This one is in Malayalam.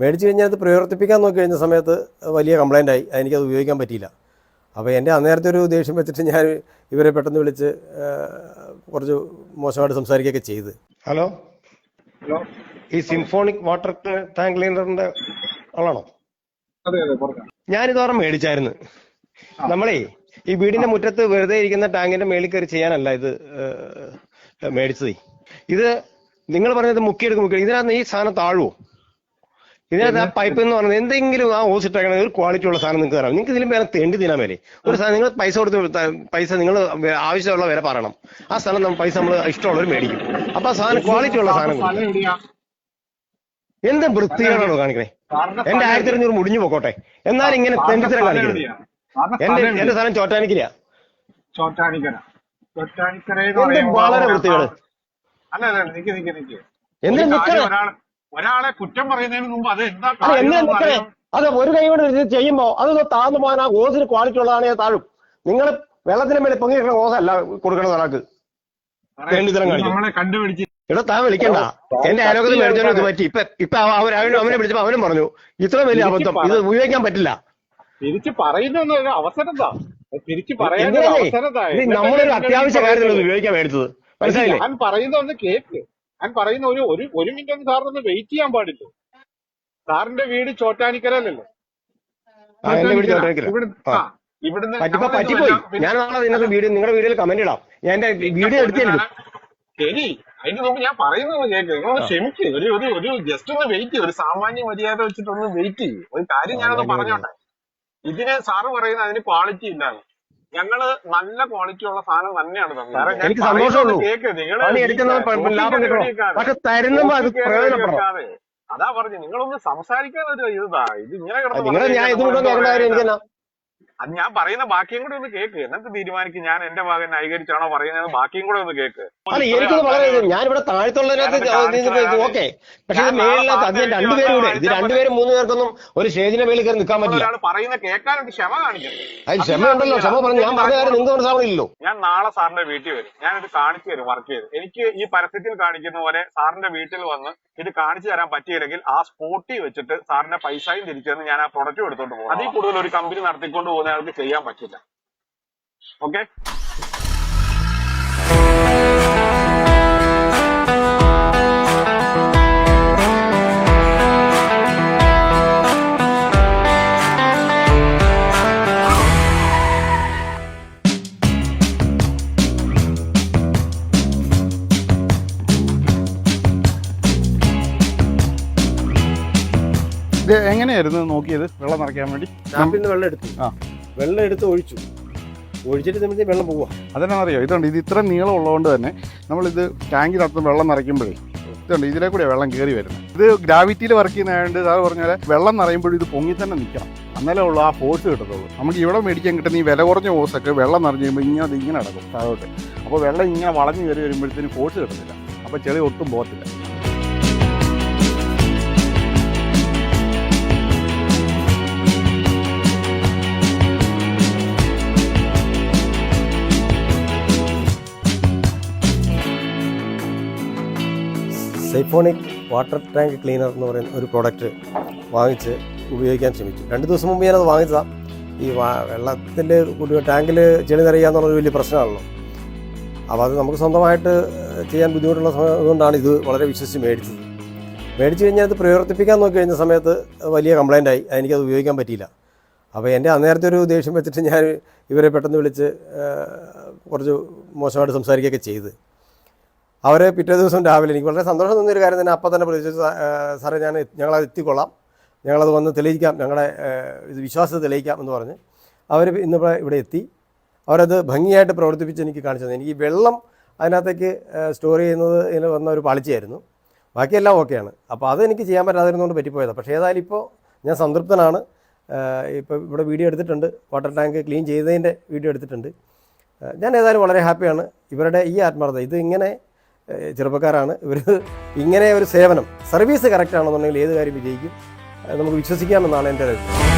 മേടിച്ച് കഴിഞ്ഞാൽ അത് പ്രവർത്തിപ്പിക്കാൻ നോക്കി കഴിഞ്ഞ സമയത്ത് വലിയ കംപ്ലൈന്റ് ആയി. എനിക്കത് ഉപയോഗിക്കാൻ പറ്റിയില്ല. അപ്പോൾ എന്റെ അന്നേരത്തെ ഒരു ദേഷ്യം വെച്ചിട്ട് ഞാൻ ഇവരെ പെട്ടെന്ന് വിളിച്ച് കുറച്ച് മോശമായിട്ട് സംസാരിക്കുകയൊക്കെ ചെയ്ത്. ഹലോ? ഹലോ? ഈ സിംഫോണിക് വാട്ടർ ടാങ്ക് ക്ലീനറിന്റെ ആളാണോ? അതെ അതെ പറഞ്ഞു. ഞാനിത് ഓർമ്മ മേടിച്ചായിരുന്നു. നമ്മളേ ഈ വീടിന്റെ മുറ്റത്ത് വെറുതെ ഇരിക്കുന്ന ടാങ്കിന്റെ മേളിൽ കയറി ചെയ്യാനല്ല ഇത് മേടിച്ചത്. ഇത് നിങ്ങൾ പറഞ്ഞത് മുക്കിയെടുക്കും മുക്കി ഇതിനകത്ത് ഈ സാധനം താഴുവോ? ഇതിനകത്ത് ആ പൈപ്പ് എന്ന് പറഞ്ഞത് എന്തെങ്കിലും ആ ഓസ് ഇട്ടേക്കണ ഒരു ക്വാളിറ്റി ഉള്ള സാധനം നിങ്ങൾക്ക് തരാം. നിങ്ങൾക്ക് ഇതിലും വേറെ തേണ്ടി തിന്നാൻ മേലെ. ഒരു സാധനം നിങ്ങൾ പൈസ കൊടുത്ത് പൈസ നിങ്ങൾ ആവശ്യമുള്ള വില പറയണം. ആ സ്ഥലം നമ്മൾ പൈസ നമ്മൾ ഇഷ്ടമുള്ളവർ മേടിക്കും. അപ്പൊ ആ സാധനം ക്വാളിറ്റി ഉള്ള സാധനം എന്ത് വൃത്തികളാണോ കാണിക്കണേ? എന്റെ ആയിരത്തി അഞ്ഞൂറ് മുടിഞ്ഞു പോക്കോട്ടെ. എന്നാലും ഇങ്ങനെ തെണ്ടി തെണ്ടിത്തരം കാണിക്കരുത്. എന്റെ എന്റെ സാധനം ചോറ്റാനിക്കില്ല ചോറ്റാനിക്കര. ചോറ്റാനിക്കര വളരെ വൃത്തികേട്. അല്ല അല്ല നിക്ക് നിക്ക് നിക്ക്. എന്തിനാ ഒരാളെ കുറ്റം പറയുന്നതിന് മുമ്പ് അത് എന്താ അത് ഒരു കൈ കൊണ്ട് ചെയ്യുമ്പോ അത് താഴ്ന്നു പോകാൻ ആ ഓസിന് ക്വാളിറ്റി ഉള്ളതാണ് ഞാൻ താഴും. നിങ്ങൾ വെള്ളത്തിന് മേലെ പൊങ്ങിയിട്ടുള്ള ഓസല്ല കൊടുക്കണം ഒരാൾക്ക്. കണ്ടുപിടിച്ച് ഇവിടെ താൻ വിളിക്കണ്ട. എന്റെ ആരോഗ്യത്തിൽ മേടിച്ചാലും ഇത് പറ്റി. ഇപ്പൊ ഇപ്പൊ അവനെ അവനെ വിളിച്ചപ്പോ അവനും പറഞ്ഞു ഇത്ര വലിയ അബദ്ധം. ഇത് ഉപയോഗിക്കാൻ പറ്റില്ല. തിരിച്ചു പറയുന്ന ഒരു അവസരം തിരിച്ചു പറയാൻ നമ്മളൊരു അത്യാവശ്യ കാര്യത്തിൽ ഉപയോഗിക്കാൻ മേടിച്ചത്. മനസ്സിലായില്ലേ? ഞാൻ പറയുന്ന ഒന്ന് കേക്ക്. ഞാൻ പറയുന്ന ഒരു ഒരു ഒരു മിനിറ്റ് ഒന്ന് സാറിനൊന്ന് വെയിറ്റ് ചെയ്യാൻ പാടില്ല. സാറിന്റെ വീട് ചോറ്റാനിക്കരല്ലോ ആ, എന്റെ വീട്. ആ. ഇവിടുന്ന് പറ്റിപ്പോ പറ്റിപ്പോയി. ഞാൻ നാളെ ഇതിനകത്ത് വീഡിയോ നിങ്ങളുടെ വീഡിയോയിൽ കമന്റ് ഇടാം. ഞാൻ എന്റെ വീഡിയോ ശരി. അതിന് മുമ്പ് ഞാൻ പറയുന്നത് നിങ്ങളൊന്ന് ക്ഷമിക്ക്. ഒരു ഒരു ഒരു ജസ്റ്റ് ഒന്ന് വെയിറ്റ് ചെയ്യും. ഒരു സാമാന്യ മര്യാദ വെച്ചിട്ടൊന്ന് വെയിറ്റ് ചെയ്യും. ഒരു കാര്യം ഞാനൊന്ന് പറഞ്ഞോട്ടെ. ഇതിന് സാറ് പറയുന്ന അതിന് ക്വാളിറ്റി ഇല്ലാന്ന്. ഞങ്ങൾ നല്ല ക്വാളിറ്റി ഉള്ള സാധനം തന്നെയാണ് തന്നത്. എനിക്ക് സന്തോഷമുള്ളൂ. പക്ഷെ അതാ പറഞ്ഞു നിങ്ങളൊന്ന് സംസാരിക്കാൻ ഒരു ഇതാ ഇത് ഇങ്ങനെ കിടന്ന് അത് ഞാൻ പറയുന്ന ബാക്കിയും കൂടെ ഒന്ന് കേക്ക്. എന്നിട്ട് തീരുമാനിക്കും? ഞാൻ എന്റെ ഭാഗം ന്യായീകരിച്ചാണോ പറയുന്നത്? ബാക്കിയും കൂടെ ഒന്ന് കേക്ക്. അല്ല എനിക്കത് വളരെ ഞാൻ ഇവിടെ താഴത്തുള്ളതിനകത്ത് ഓക്കെ. പക്ഷെ ഇത് മേളിനകത്ത് അത് ഞാൻ രണ്ടുപേരും കൂടെ ഇത് രണ്ടുപേരും മൂന്ന് പേർക്കൊന്നും ഒരു സ്റ്റേജിന്റെ മേളിൽ കയറി നിൽക്കാൻ പറ്റില്ല. പറയുന്ന ക്ഷമ ക്ഷമ പറഞ്ഞു. ഞാൻ പറഞ്ഞ കാര്യം നിങ്ങൾക്ക് മനസ്സിലാവണില്ലല്ലോ. ഞാൻ നാളെ സാറിന്റെ വീട്ടിൽ വരും. ഞാൻ ഇത് കാണിച്ചു തരും വർക്ക് ചെയ്ത്. എനിക്ക് ഈ പരസ്യത്തിൽ കാണിക്കുന്ന പോലെ സാറിന്റെ വീട്ടിൽ വന്ന് ഇത് കാണിച്ചു തരാൻ പറ്റിയില്ലെങ്കിൽ ആ സ്പോട്ടിൽ വെച്ചിട്ട് സാറിന്റെ പൈസയും തിരിച്ചു ഞാൻ ആ പ്രൊഡക്റ്റും എടുത്തോണ്ട് പോകും അതിൽ കൂടുതൽ ഒരു കമ്പനി നടത്തിക്കൊണ്ട് പോകുന്ന ആൾക്ക് ചെയ്യാൻ പറ്റില്ല. ഓക്കെ ഇത് എങ്ങനെയായിരുന്നു നോക്കിയത് വെള്ളം നിറയ്ക്കാൻ വേണ്ടി? ടാപ്പിൽ നിന്ന് വെള്ളം എടുത്തു. ആ. വെള്ളം എടുത്ത് ഒഴിച്ചു. ഒഴിച്ചിട്ട് സമയത്ത് വെള്ളം പോവുക. അതെന്നാണെന്നറിയോ ഇതുണ്ട്. ഇത് ഇത്ര നീളം ഉള്ളതുകൊണ്ട് തന്നെ നമ്മളിത് ടാങ്കിനകത്ത് വെള്ളം നിറയ്ക്കുമ്പോഴേ ഇതുണ്ട്. ഇതിലെ കൂടെ വെള്ളം കയറി വരുന്നത്. ഇത് ഗ്രാവിറ്റിയിൽ വർക്ക് ചെയ്യുന്നതായത് സാർ പറഞ്ഞാൽ വെള്ളം നിറയുമ്പോഴും ഇത് പൊങ്ങി തന്നെ നിൽക്കണം. അന്നേരം ഉള്ളൂ ആ ഫോഴ്സ് കിട്ടത്തുള്ളൂ. നമുക്ക് ഇവിടെ മേടിക്കാൻ കിട്ടുന്ന ഈ വില കുറഞ്ഞ ഓസൊക്കെ വെള്ളം നിറഞ്ഞു കഴിയുമ്പോൾ ഇങ്ങനെ അത് ഇങ്ങനെ നടക്കും. താഴോട്ട്. അപ്പോൾ വെള്ളം ഇങ്ങനെ വളഞ്ഞു കയറി വരുമ്പോഴത്തേന് ഫോഴ്സ് കിട്ടത്തില്ല. അപ്പോൾ ചെളി ഒട്ടും പോകത്തില്ല. സൈഫോണിക് വാട്ടർ ടാങ്ക് ക്ലീനർ എന്ന് പറയുന്ന ഒരു പ്രോഡക്റ്റ് വാങ്ങിച്ച് ഉപയോഗിക്കാൻ ശ്രമിച്ചു. രണ്ട് ദിവസം മുമ്പ് ഞാനത് വാങ്ങിച്ചതാണ് ഈ വെള്ളത്തിൽ ടാങ്കിൽ ചെളി നിറയുക വലിയ പ്രശ്നമാണല്ലോ. അപ്പോൾ അത് നമുക്ക് സ്വന്തമായിട്ട് ചെയ്യാൻ ബുദ്ധിമുട്ടുള്ള സമയം അതുകൊണ്ടാണ് ഇത് വളരെ വിശ്വസിച്ച് മേടിച്ചത്. മേടിച്ച് കഴിഞ്ഞാൽ അത് പ്രവർത്തിപ്പിക്കാൻ നോക്കി കഴിഞ്ഞ സമയത്ത് വലിയ കംപ്ലൈന്റ് ആയി. എനിക്കത് ഉപയോഗിക്കാൻ പറ്റിയില്ല. അപ്പോൾ എന്റെ അന്നേരത്തെ ഒരു ദേഷ്യം വെച്ചിട്ട് ഞാൻ ഇവരെ പെട്ടെന്ന് വിളിച്ച് കുറച്ച് മോശമായിട്ട് സംസാരിക്കുകയൊക്കെ ചെയ്ത്. അവരെ പിറ്റേ ദിവസം രാവിലെ എനിക്ക് വളരെ സന്തോഷം തോന്നിയൊരു കാര്യം തന്നെ അപ്പം തന്നെ പ്രതീക്ഷിച്ചു "സാ- സാറേ ഞാൻ ഞങ്ങളത് എത്തിക്കൊള്ളാം. ഞങ്ങളത് വന്ന് തെളിയിക്കാം. ഞങ്ങളുടെ ഇത് വിശ്വാസത്തെ തെളിയിക്കാം എന്ന് പറഞ്ഞ് അവർ ഇന്നിപ്പോൾ ഇവിടെ എത്തി. അവരത് ഭംഗിയായിട്ട് പ്രവർത്തിപ്പിച്ച് എനിക്ക് കാണിച്ചു തന്നെ. എനിക്ക് വെള്ളം അതിനകത്തേക്ക് സ്റ്റോർ ചെയ്യുന്നത് ഇതിന് വന്ന ഒരു പാളിച്ചയായിരുന്നു. ബാക്കിയെല്ലാം ഓക്കെയാണ്. അപ്പോൾ അതെനിക്ക് ചെയ്യാൻ പറ്റാതിരുന്നുകൊണ്ട് പറ്റിപ്പോയതാണ് പക്ഷേ ഏതായാലും ഇപ്പോൾ ഞാൻ സംതൃപ്തനാണ്. ഇപ്പോൾ ഇവിടെ വീഡിയോ എടുത്തിട്ടുണ്ട്. വാട്ടർ ടാങ്ക് ക്ലീൻ ചെയ്തതിന്റെ വീഡിയോ എടുത്തിട്ടുണ്ട്. ഞാൻ ഏതായാലും വളരെ ഹാപ്പിയാണ്. ഇവരുടെ ഈ ആത്മാർത്ഥത ഇത് ചെറുപ്പക്കാരാണ്. ഇവർ ഇങ്ങനെ ഒരു സേവനം സർവീസ് കറക്റ്റ് ആണെന്നുണ്ടെങ്കിൽ ഏത് കാര്യം വിജയിക്കും നമുക്ക് വിശ്വസിക്കാമെന്നാണ് എന്റെ അഭിപ്രായം.